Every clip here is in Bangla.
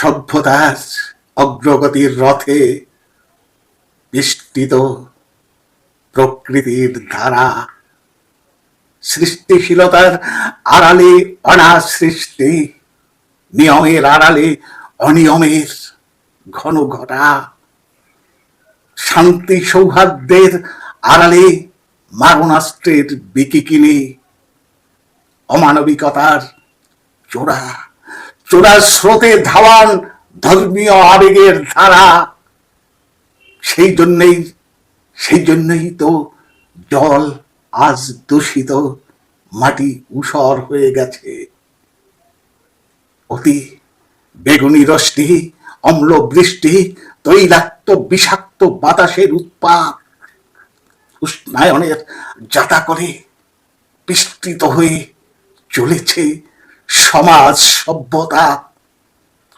সভ্যতার অগ্রগতির রথে বিস্তৃত প্রকৃতির ধারা, সৃষ্টিশীলতার আড়ালে অনাসৃষ্টি নিয়মের আড়ালে অনিয়মের ঘন ঘটা, শান্তি সৌহার্দ্যের আড়ালে মারণাস্ত্রের বিকিকিনি, অমানবিকতার চোরা চোরা স্রোতে ধাওয়ান ধর্মীয় আবেগের ধারা। সেই জন্যই সেই জন্যই তো জল আজ দূষিত, মাটি উষর হয়ে গেছে। অতি বেগুনি রশ্মি, অম্ল বৃষ্টি, তৈলাক্ত বিষাক্ত বাতাসের উৎপাত, উষ্ণায়নের যাতা করে বিস্তৃত হয়ে চলেছে সমাজ, সভ্যতা,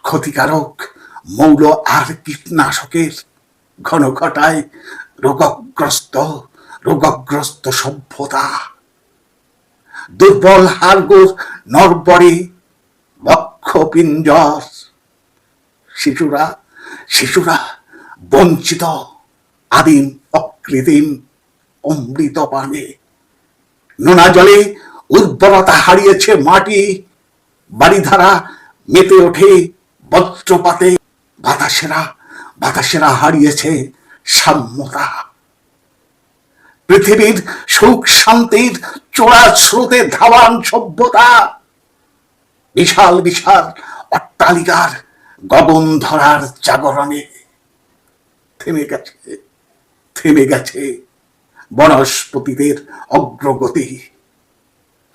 ক্ষতিকারক মৌল আর কীটনাশকের ঘন ঘটায় রোগগ্রস্ত রোগগ্রস্ত সভ্যতা। দুর্বল হাড়গোড় নরবরে বক্ষ পিঞ্জর। শিশুরা শিশুরা বঞ্চিত, আদিম, অকৃত্রিম, অমৃত পানে নোনা জলে উর্বরতা হারিয়েছে মাটি। বাড়িধারা মেতে ওঠে বজ্রপাতে। বাতাসেরা বাতাসেরা হারিয়েছে সাম্যতা। পৃথিবীর সুখ শান্তির চোরা স্রোতে ধাবান সভ্যতা। বিশাল বিশাল অট্টালিকার গগন ধরার জাগরণে থেমে গেছে থেমে গেছে বনস্পতিদের অগ্রগতি।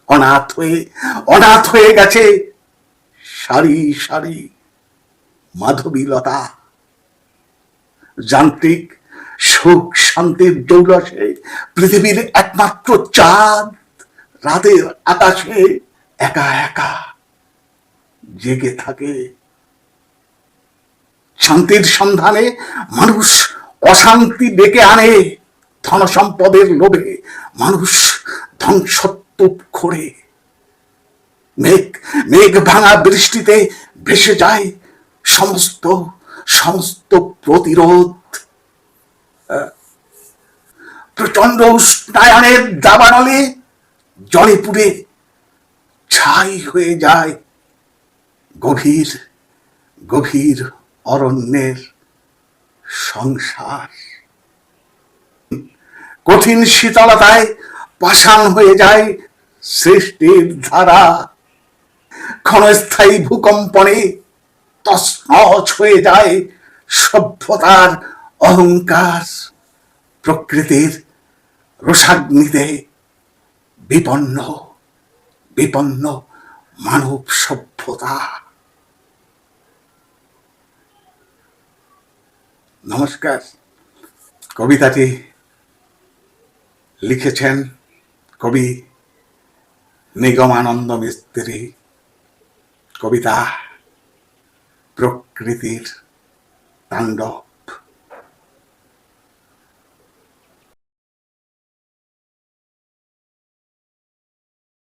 অনাথ হয়ে অনাথ হয়ে গেছে। সারি সারি মাধবীলতা যান্ত্রিক সুখ শান্তির দৌলসে পৃথিবীর একমাত্র চাঁদ রাতের আকাশে একা একা জেগে থাকে। শান্তির সন্ধানে মানুষ অশান্তি ডেকে আনে ধন সম্পদের লোভে মানুষ ধ্বংসত্ব করে মেঘ মেঘ ভাঙা বৃষ্টিতে ভেসে যায় সমস্ত সমস্ত প্রতিরোধ। প্রচণ্ড উষ্ণায়নের দাবানলে জলে পুড়ে ছাই হয়ে যায় গভীর গভীর অরণ্যের সংসার। কঠিন শীতলতায় পাষাণ হয়ে যায় সৃষ্টির ধারা। ক্ষণস্থায়ী ভূকম্পনে তছনছ হয়ে যায় সভ্যতার অহংকার। প্রকৃতির রোষাগ্নিতে বিপন্ন বিপন্ন মানব সভ্যতা। নমস্কার। কবিতাটি লিখেছেন কবি নিগমানন্দ মিস্ত্রি কবিতা প্রকৃতির তাণ্ডব।